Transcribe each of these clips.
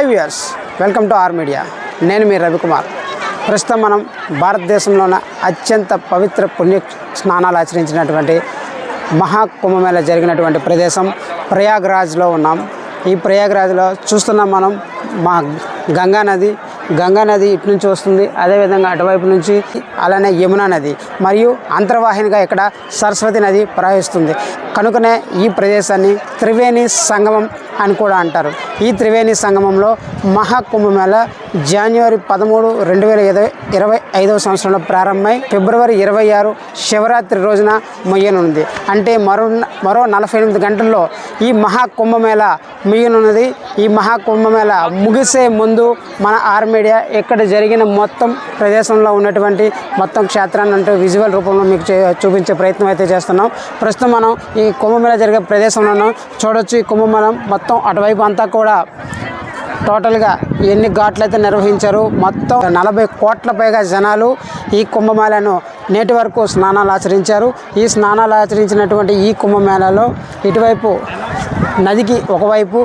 Hi viewers welcome to R media. నేను మీ రవికుమార్. ప్రస్తుతం మనం భారతదేశంలోన అత్యంత పవిత్ర పుణ్య స్నానాలు ఆచరించినటువంటి మహాకుంభమేళ జరిగినటువంటి ప్రదేశం ప్రయాగ్రాజ్లో ఉన్నాం. ఈ ప్రయాగ్రాజ్లో చూస్తున్నాం మనం మా గంగా నది. గంగా నది ఇటు నుంచి వస్తుంది అదేవిధంగా అటువైపు నుంచి అలానే యమునా నది మరియు అంతర్వాహినిగా ఇక్కడ సరస్వతి నది ప్రవహిస్తుంది. కనుకనే ఈ ప్రదేశాన్ని త్రివేణి సంగమం అని కూడా అంటారు. ఈ త్రివేణి సంగమంలో మహాకుంభమేళ జనవరి పదమూడు రెండు వేల ఇరవై ఇరవై ఐదవ సంవత్సరంలో ప్రారంభమై ఫిబ్రవరి ఇరవై ఆరు శివరాత్రి రోజున ముయ్యనుంది అంటే మరో మరో నలభై ఎనిమిది గంటల్లో ఈ మహాకుంభమేళ ముయ్యనున్నది. ఈ మహాకుంభమేళ ముగిసే ముందు మన ఆర్మీడియా ఇక్కడ జరిగిన మొత్తం ప్రదేశంలో ఉన్నటువంటి మొత్తం క్షేత్రాన్ని అంటే విజువల్ రూపంలో మీకు చూపించే ప్రయత్నం అయితే చేస్తున్నాం. ప్రస్తుతం మనం ఈ కుంభమేళ జరిగే ప్రదేశంలో చూడొచ్చు. ఈ కుంభమేళం మొత్తం మొత్తం అటువైపు అంతా కూడా టోటల్గా ఎన్ని ఘాట్లు అయితే నిర్వహించారు మొత్తం నలభై కోట్ల పైగా జనాలు ఈ కుంభమేళను నేటి వరకు స్నానాలు ఆచరించారు. ఈ స్నానాలు ఆచరించినటువంటి ఈ కుంభమేళలో ఇటువైపు నదికి ఒకవైపు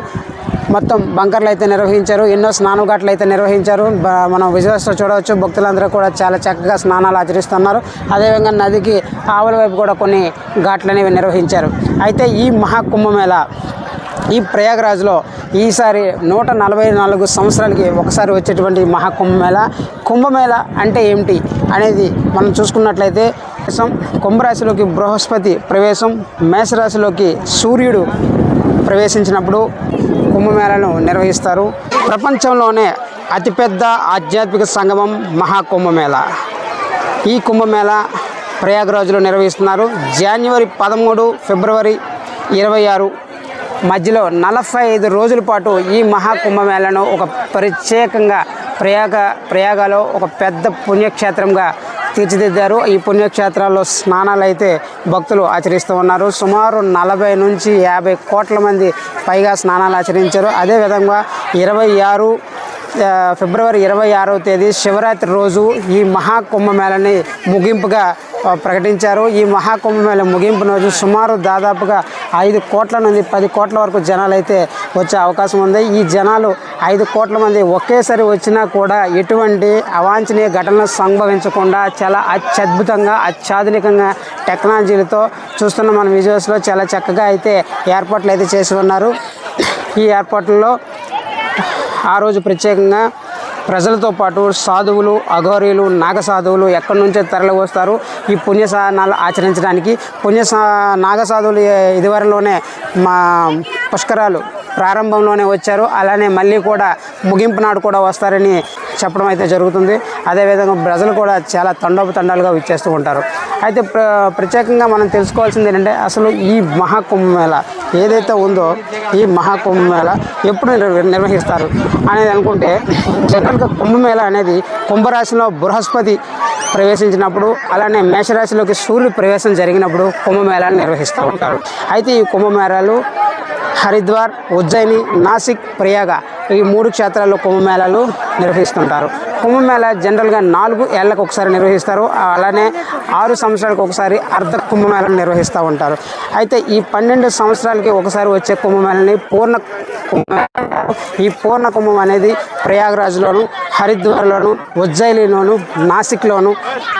మొత్తం బంకర్లు అయితే నిర్వహించారు ఎన్నో స్నానం ఘాట్లు అయితే నిర్వహించారు. మనం విజువల్స్లో చూడవచ్చు భక్తులందరూ కూడా చాలా చక్కగా స్నానాలు ఆచరిస్తున్నారు. అదేవిధంగా నదికి ఆవుల వైపు కూడా కొన్ని ఘాట్లు అనేవి నిర్వహించారు. అయితే ఈ మహాకుంభమేళ ఈ ప్రయాగరాజ్లో ఈసారి నూట నలభై నాలుగు సంవత్సరాలకి ఒకసారి వచ్చేటువంటి మహాకుంభమేళ. కుంభమేళ అంటే ఏమిటి అనేది మనం చూసుకున్నట్లయితే కుంభరాశిలోకి బృహస్పతి ప్రవేశం మేషరాశిలోకి సూర్యుడు ప్రవేశించినప్పుడు కుంభమేళను నిర్వహిస్తారు. ప్రపంచంలోనే అతిపెద్ద ఆధ్యాత్మిక సంగమం మహాకుంభమేళ. ఈ కుంభమేళ ప్రయాగరాజ్లో నిర్వహిస్తున్నారు. జనవరి పదమూడు ఫిబ్రవరి ఇరవై ఆరు మధ్యలో నలభై ఐదు రోజుల పాటు ఈ మహాకుంభమేళను ఒక ప్రత్యేకంగా ప్రయాగ ప్రయాగలో ఒక పెద్ద పుణ్యక్షేత్రంగా తీర్చిదిద్దారు. ఈ పుణ్యక్షేత్రాల్లో స్నానాలు అయితే భక్తులు ఆచరిస్తూ ఉన్నారు. సుమారు నలభై నుంచి యాభై కోట్ల మంది పైగా స్నానాలు ఆచరించారు. అదేవిధంగా ఇరవై ఆరు ఫిబ్రవరి ఇరవై ఆరవ తేదీ శివరాత్రి రోజు ఈ మహాకుంభమేళని ముగింపుగా ప్రకటించారు. ఈ మహాకుంభమేళ ముగింపు రోజు సుమారు దాదాపుగా ఐదు కోట్ల నుండి పది కోట్ల వరకు జనాలు అయితే వచ్చే అవకాశం ఉంది. ఈ జనాలు ఐదు కోట్ల మంది ఒకేసారి వచ్చినా కూడా ఎటువంటి అవాంఛనీయ ఘటనలు సంభవించకుండా చాలా అత్యద్భుతంగా అత్యాధునికంగా టెక్నాలజీలతో చూస్తున్న మన విజువల్స్లో చాలా చక్కగా అయితే ఏర్పాట్లు అయితే చేసి ఉన్నారు. ఈ ఏర్పాట్లలో ఆ రోజు ప్రత్యేకంగా ప్రజలతో పాటు సాధువులు అఘోరీలు నాగ సాధువులు ఎక్కడి నుంచో తరలి వస్తారు ఈ పుణ్య స్నానాలు ఆచరించడానికి. పుణ్య నాగసాధువులు నాగ సాధువులు ఇదివరలోనే మా పుష్కరాలు ప్రారంభంలోనే వచ్చారు. అలానే మళ్ళీ కూడా ముగింపు నాడు కూడా వస్తారని చెప్పడం అయితే జరుగుతుంది. అదేవిధంగా ప్రజలు కూడా చాలా తండోపతండాలుగా విచ్చేస్తూ ఉంటారు. అయితే ప్ర ప్రత్యేకంగా మనం తెలుసుకోవాల్సింది ఏంటంటే అసలు ఈ మహాకుంభమేళ ఏదైతే ఉందో ఈ మహాకుంభమేళ ఎప్పుడు నిర్వ- నిర్వహిస్తారు అనేది అనుకుంటే జనరల్గా కుంభమేళ అనేది కుంభరాశిలో బృహస్పతి ప్రవేశించినప్పుడు అలానే మేషరాశిలోకి సూర్యుడు ప్రవేశం జరిగినప్పుడు కుంభమేళాన్ని నిర్వహిస్తూ ఉంటారు. అయితే ఈ కుంభమేళాలు హరిద్వార్ ఉజ్జయిని నాసిక్ ప్రయాగ ఈ మూడు క్షేత్రాల్లో కుంభమేళాలు నిర్వహిస్తుంటారు. కుంభమేళ జనరల్గా నాలుగు ఏళ్ళకు ఒకసారి నిర్వహిస్తారు. అలానే ఆరు సంవత్సరాలకు ఒకసారి అర్ధ కుంభమేళను నిర్వహిస్తూ ఉంటారు. అయితే ఈ పన్నెండు సంవత్సరాలకి ఒకసారి వచ్చే కుంభమేళని పూర్ణ కుంభమేళ ఈ పూర్ణ కుంభం అనేది ప్రయాగరాజ్లోను హరిద్వార్లోను ఉజ్జయినిలోను నాసిక్లోను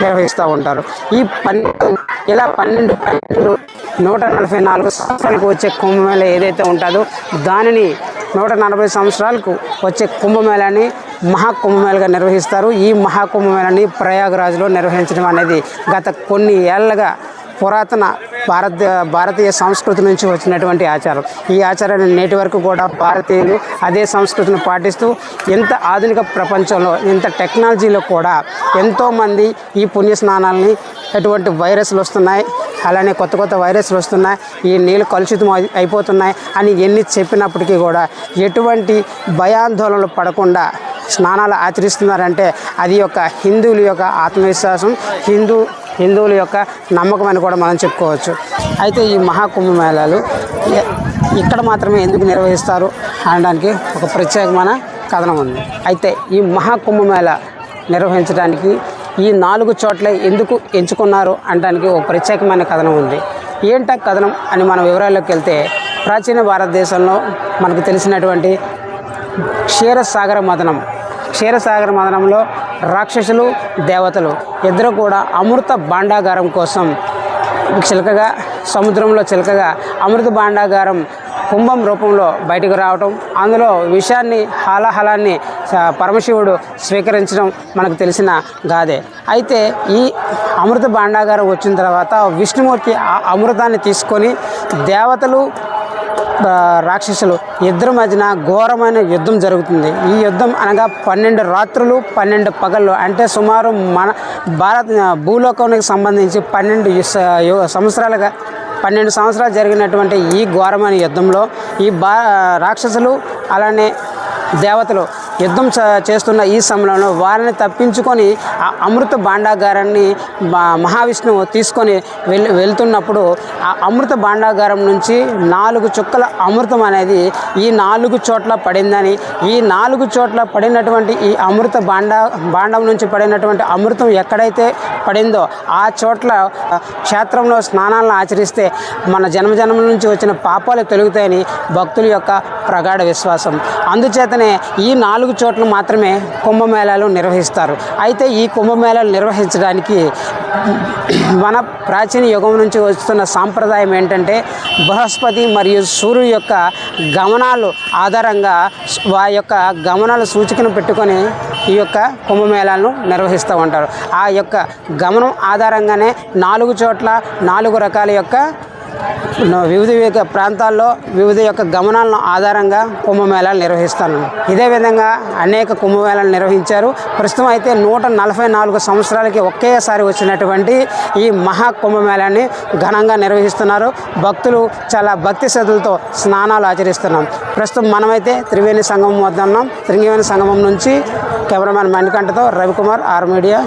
నిర్వహిస్తూ ఉంటారు. ఈ పన్నెండు ఇలా పన్నెండు పన్నెండు నూట నలభై నాలుగు సంవత్సరాలకు వచ్చే కుంభమేళ ఏదైతే ఉంటుందో దానిని నూట నలభై సంవత్సరాలకు వచ్చే కుంభమేళాని మహాకుంభమేళగా నిర్వహిస్తారు. ఈ మహాకుంభమేళని ప్రయాగరాజ్లో నిర్వహించడం అనేది గత కొన్ని ఏళ్ళగా పురాతన భారత భారతీయ సంస్కృతి నుంచి వచ్చినటువంటి ఆచారం. ఈ ఆచారాన్ని నేటి వరకు కూడా భారతీయులు అదే సంస్కృతిని పాటిస్తూ ఎంత ఆధునిక ప్రపంచంలో ఇంత టెక్నాలజీలో కూడా ఎంతోమంది ఈ పుణ్య స్నానాలని ఎటువంటి వైరస్లు వస్తున్నాయి. అలానే కొత్త కొత్త వైరస్లు వస్తున్నాయి. ఈ నీళ్ళు కలుషితం అయిపోతున్నాయి అని ఎన్ని చెప్పినప్పటికీ కూడా ఎటువంటి భయాందోళనలు పడకుండా స్నానాలు ఆచరిస్తున్నారంటే అది యొక్క హిందువుల యొక్క ఆత్మవిశ్వాసం హిందూ హిందువుల యొక్క నమ్మకం అని కూడా మనం చెప్పుకోవచ్చు. అయితే ఈ మహాకుంభమేళాలు ఎ- ఇక్కడ మాత్రమే ఎందుకు నిర్వహిస్తారు అనడానికి ఒక ప్రత్యేకమైన కథనం ఉంది. అయితే ఈ మహాకుంభమేళ నిర్వహించడానికి ఈ నాలుగు చోట్ల ఎందుకు ఎంచుకున్నారు అనడానికి ఒక ప్రత్యేకమైన కథనం ఉంది. ఏంట కథనం అని మన వివరాల్లోకి వెళ్తే ప్రాచీన భారతదేశంలో మనకు తెలిసినటువంటి క్షీరసాగర మదనం. క్షీరసాగర మదనంలో రాక్షసులు దేవతలు ఇద్దరు కూడా అమృత భాండాగారం కోసం చిలకగా సముద్రంలో చిలకగా అమృత భాండాగారం కుంభం రూపంలో బయటకు రావటం అందులో విషయాన్ని హాలాహలాన్ని పరమశివుడు స్వీకరించడం మనకు తెలిసిన గాదే. అయితే ఈ అమృత భాండాగారం వచ్చిన తర్వాత విష్ణుమూర్తి ఆ అమృతాన్ని తీసుకొని దేవతలు రాక్షసులు ఇద్దరి మధ్యన ఘోరమైన యుద్ధం జరుగుతుంది. ఈ యుద్ధం అనగా పన్నెండు రాత్రులు పన్నెండు పగళ్ళు అంటే సుమారు మన భారత భూలోకానికి సంబంధించి పన్నెండు సంవత్సరాలుగా పన్నెండు సంవత్సరాలు జరిగినటువంటి ఈ ఘోరమైన యుద్ధంలో ఈ బా రాక్షసులు అలానే దేవతలు యుద్ధం చేస్తున్న ఈ సమయంలో వారిని తప్పించుకొని ఆ అమృత భాండాగారాన్ని మహావిష్ణువు తీసుకొని వెళ్ వెళ్తున్నప్పుడు ఆ అమృత భాండాగారం నుంచి నాలుగు చుక్కల అమృతం అనేది ఈ నాలుగు చోట్ల పడిందని ఈ నాలుగు చోట్ల పడినటువంటి ఈ అమృత భాండా భాండం నుంచి పడినటువంటి అమృతం ఎక్కడైతే పడిందో ఆ చోట్ల క్షేత్రంలో స్నానాలను ఆచరిస్తే మన జన్మజన్మల నుంచి వచ్చిన పాపాలు తొలుగుతాయని భక్తుల యొక్క ప్రగాఢ విశ్వాసం. అందుచేతనే ఈ నాలుగు నాలుగు చోట్ల మాత్రమే కుంభమేళాలు నిర్వహిస్తారు. అయితే ఈ కుంభమేళాలు నిర్వహించడానికి మన ప్రాచీన యుగం నుంచి వస్తున్న సాంప్రదాయం ఏంటంటే బృహస్పతి మరియు సూర్యు యొక్క గమనాలు ఆధారంగా వారి యొక్క గమనాల సూచికను పెట్టుకొని ఈ యొక్క కుంభమేళాలను నిర్వహిస్తూ ఉంటారు. ఆ యొక్క గమనం ఆధారంగానే నాలుగు చోట్ల నాలుగు రకాల యొక్క వివిధ వివిధ ప్రాంతాల్లో వివిధ యొక్క గమనాలను ఆధారంగా కుంభమేళాలు నిర్వహిస్తాను. ఇదే విధంగా అనేక కుంభమేళాలు నిర్వహించారు. ప్రస్తుతం అయితే నూట నలభై నాలుగు సంవత్సరాలకి ఒకేసారి వచ్చినటువంటి ఈ మహా కుంభమేళాన్ని ఘనంగా నిర్వహిస్తున్నారు. భక్తులు చాలా భక్తి శ్రద్ధలతో స్నానాలు ఆచరిస్తున్నాం. ప్రస్తుతం మనమైతే త్రివేణి సంగమం వద్ద ఉన్నాం. త్రివేణి సంగమం నుంచి కెమెరామ్యాన్ మణికంఠతో రవికుమార్ ఆర్ మీడియా.